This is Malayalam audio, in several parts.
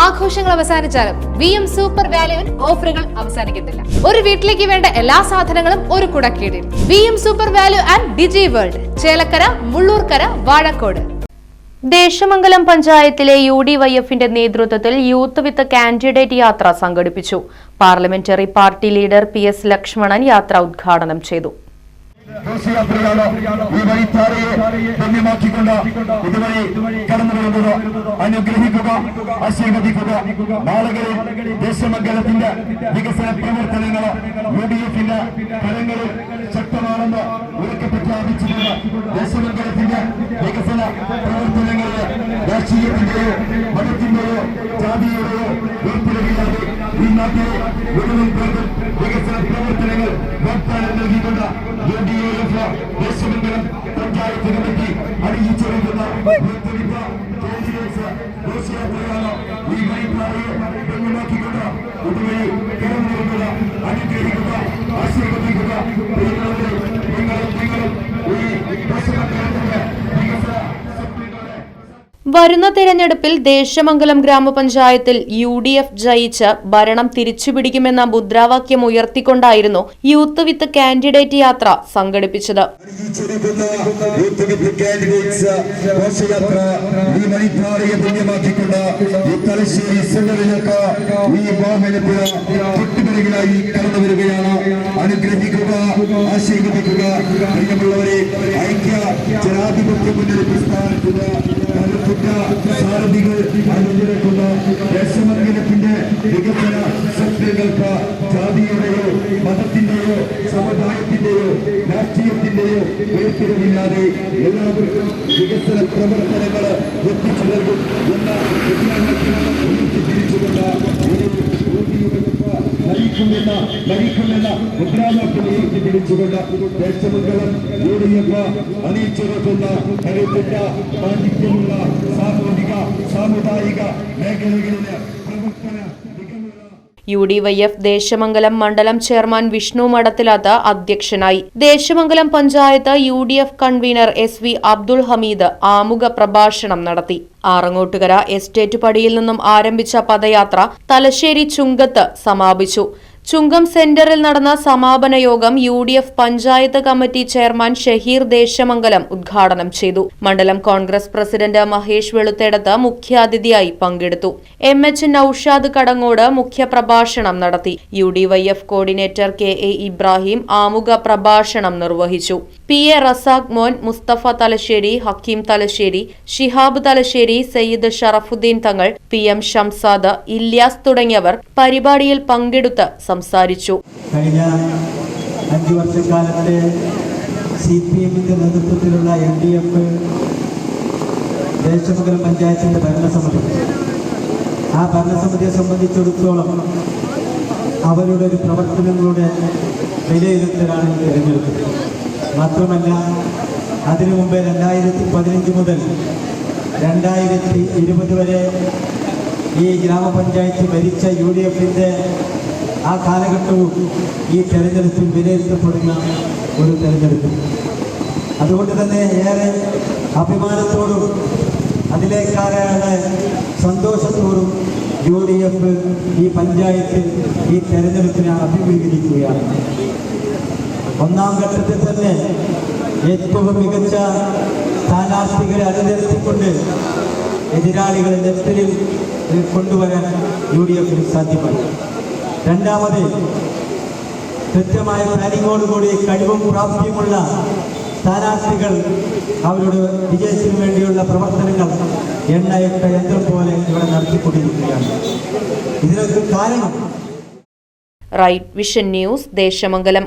ആഘോഷങ്ങൾ അവസാനിച്ചാലും വി എം സൂപ്പർ വാല്യുവിൽ ഓഫറുകൾ അവസാനിക്കുന്നില്ല. ഒരു വീട്ടിലേക്ക് വേണ്ട എല്ലാ സാധനങ്ങളും ഒരു കുടക്കീടിൽ. V M super value and digi world Chelakkara Mullurkara Vazhakode. Desamangalam പഞ്ചായത്തിലെ യു ഡി വൈ എഫിന്റെ നേതൃത്വത്തിൽ യൂത്ത് വിത്ത് കാൻഡിഡേറ്റ് യാത്ര സംഘടിപ്പിച്ചു. Parliamentary party leader P S Lakshmanan യാത്ര ഉദ്ഘാടനം ചെയ്തു. ഈ വഴിത്താരയെ ധന്യമാക്കിക്കൊണ്ട് ഇതുവഴി കടന്നു വരുന്നത് അനുഗ്രഹിക്കുക ആശീർവദിക്കുക. നാളുകളിൽ ദേശമംഗലത്തിന്റെ വികസന പ്രവർത്തനങ്ങൾ യു ഡി എഫിന്റെ ഫലങ്ങളിൽ ശക്തമാണെന്ന് ഉറക്കെ പ്രഖ്യാപിച്ചിട്ടുണ്ട്. ദേശമംഗലത്തിന്റെ വികസന പ്രവർത്തനങ്ങളിൽ രാഷ്ട്രീയത്തിന്റെയോ മതത്തിന്റെയോ ജാതിയുടെയോ വേർതിരിവില്ലാതെ ഈ നാട്ടിലെ മുഴുവൻ വികസന പ്രവർത്തനങ്ങൾ വാഗ്ദാനം നൽകിക്കൊണ്ട് U D F Desamangalam panchayat committee അറിയിച്ചിരിക്കുന്ന ഘോഷയാത്രയാണ് ഈ വഴിപ്പാറയെ ധന്യമാക്കിക്കൊണ്ട് ഇതുവഴി കടന്നു വരുന്നത് അനുഗ്രഹിക്കുക ആശീർവദിക്കുക പ്രിയമുള്ളവരെ നിങ്ങളും നിങ്ങളും ഈ ദേശമംഗലത്തിന്റെ വികസന സ്വപ്നങ്ങളെ വരുന്ന തെരഞ്ഞെടുപ്പിൽ ദേശമംഗലം ഗ്രാമപഞ്ചായത്തിൽ യു ഡി എഫ് ജയിച്ച് ഭരണം തിരിച്ചുപിടിക്കുമെന്ന മുദ്രാവാക്യം ഉയർത്തിക്കൊണ്ടായിരുന്നു യൂത്ത് വിത്ത് കാൻഡിഡേറ്റ് യാത്ര സംഘടിപ്പിച്ചത്. അനുഗ്രഹിക്കുക ആശീർവദിക്കുക പ്രിയമുള്ളവരെ ഐക്യ ജനാധിപത്യ കരുത്തുറ്റ സാരഥികൾ അണിനിരക്കുന്ന ദേശമംഗലത്തിന്റെ വികസന ശക്തികൾക്ക് ജാതിയുടെയോ മതത്തിന്റെയോ സമുദായത്തിന്റെയോ രാഷ്ട്രീയത്തിന്റെയോ വേർതിരിവില്ലാതെ എല്ലാവർക്കും വികസന പ്രവർത്തനങ്ങൾ നയിക്കുമെന്ന നയിക്കുമെന്ന മുദ്രാവാക്യം ഉയർത്തിപ്പിടിച്ചുകൊണ്ട് ദേശമംഗലം യു ഡി എഫ് അണിയിച്ചുറക്കുന്ന കരുത്തുറ്റ പാണ്ഡിത്യമുള്ള സാമൂഹിക സാമുദായിക മേഖലകളിലെ പ്രവർത്തന U D Y F Desamangalam മണ്ഡലം ചെയർമാൻ വിഷ്ണു മഠത്തിലാത്ത് അധ്യക്ഷനായി. Desamangalam panchayat U D F convener S V Abdul Hameed ആമുഖ പ്രഭാഷണം നടത്തി. ആറങ്ങോട്ടുകര എസ്റ്റേറ്റ് പടിയിൽ നിന്നും ആരംഭിച്ച പദയാത്ര തലശ്ശേരി ചുങ്കത്ത് സമാപിച്ചു. ചുങ്കം സെന്ററിൽ നടന്ന സമാപന യോഗം U D F panchayat committee chairman Shaheer Desamangalam ഉദ്ഘാടനം ചെയ്തു. മണ്ഡലം കോൺഗ്രസ് പ്രസിഡന്റ് മഹേഷ് വെളുത്തേടത്ത് മുഖ്യാതിഥിയായി പങ്കെടുത്തു. എം എച്ച് നൌഷാദ് കടങ്ങോട് മുഖ്യപ്രഭാഷണം നടത്തി. U D Y F coordinator K A Ibrahim ആമുഖ പ്രഭാഷണം നിർവഹിച്ചു. പി എ റസാഖ് മോൻ മുസ്തഫ തലശ്ശേരി ഹക്കീം തലശ്ശേരി ഷിഹാബ് തലശ്ശേരി സയ്യിദ് ഷറഫുദ്ദീൻ തങ്ങൾ പി എം ഷംസാദ് ഇല്യാസ് തുടങ്ങിയവർ പരിപാടിയിൽ പങ്കെടുത്ത് സംസാരിച്ചു. കഴിഞ്ഞ വർഷക്കാലത്തെ നേതൃത്വത്തിലുള്ള ഭരണസമിതി. ആ ഭരണസമിതിയെ സംബന്ധിച്ചിടത്തോളം അവരുടെ ഒരു പ്രവർത്തനങ്ങളുടെ വിലയിരുത്തലാണ് തിരഞ്ഞെടുപ്പ്. മാത്രമല്ല അതിനു മുമ്പ് രണ്ടായിരത്തി പതിനഞ്ച് മുതൽ രണ്ടായിരത്തി ഇരുപത് വരെ ഈ ഗ്രാമപഞ്ചായത്ത് ഭരിച്ച യു ഡി എഫിന്റെ ആ കാലഘട്ടവും ഈ തെരഞ്ഞെടുപ്പിൽ വിലയിരുത്തപ്പെടുന്ന ഒരു തെരഞ്ഞെടുപ്പ്. അതുകൊണ്ട് തന്നെ ഏറെ അഭിമാനത്തോടും അതിലേക്കാരാണ് സന്തോഷത്തോടും യു ഡി എഫ് ഈ പഞ്ചായത്തിൽ ഈ തെരഞ്ഞെടുപ്പിനെ അഭിമുഖീകരിക്കുകയാണ്. ഒന്നാം ഘട്ടത്തിൽ തന്നെ ഏറ്റവും മികച്ച സ്ഥാനാർത്ഥികളെ അണിനിരത്തിക്കൊണ്ട് എതിരാളികളെ നെത്തലിൽ കൊണ്ടുവരാൻ യു ഡി എഫിന് സാധ്യമായി രണ്ടാമത് കൃത്യമായ പ്ലാനിങ്ങോടുകൂടി കഴിവും പ്രാപ്തിയുമുള്ള സ്ഥാനാർത്ഥികൾ അവരുടെ വിജയത്തിനു വേണ്ടിയുള്ള പ്രവർത്തനങ്ങൾ എണ്ണയൊക്കെ യന്ത്രം പോലെ ഇവിടെ നടത്തിക്കൊണ്ടിരിക്കുകയാണ്. ഇതിനൊക്കെ കാരണം റൈറ്റ് വിഷൻ ന്യൂസ് ദേശമംഗലം.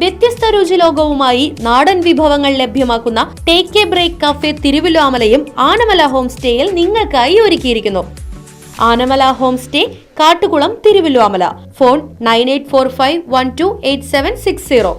വ്യത്യസ്ത രുചി ലോകവുമായി നാടൻ വിഭവങ്ങൾ ലഭ്യമാക്കുന്ന ടേക്ക് എ ബ്രേക്ക് കഫേ തിരുവിലാമലയും ആനമല ഹോം സ്റ്റേയിൽ നിങ്ങൾക്കായി ഒരുക്കിയിരിക്കുന്നു. Anamala home stay Kattukulam Thiruvilwamala phone nine eight four five one two eight seven six zero.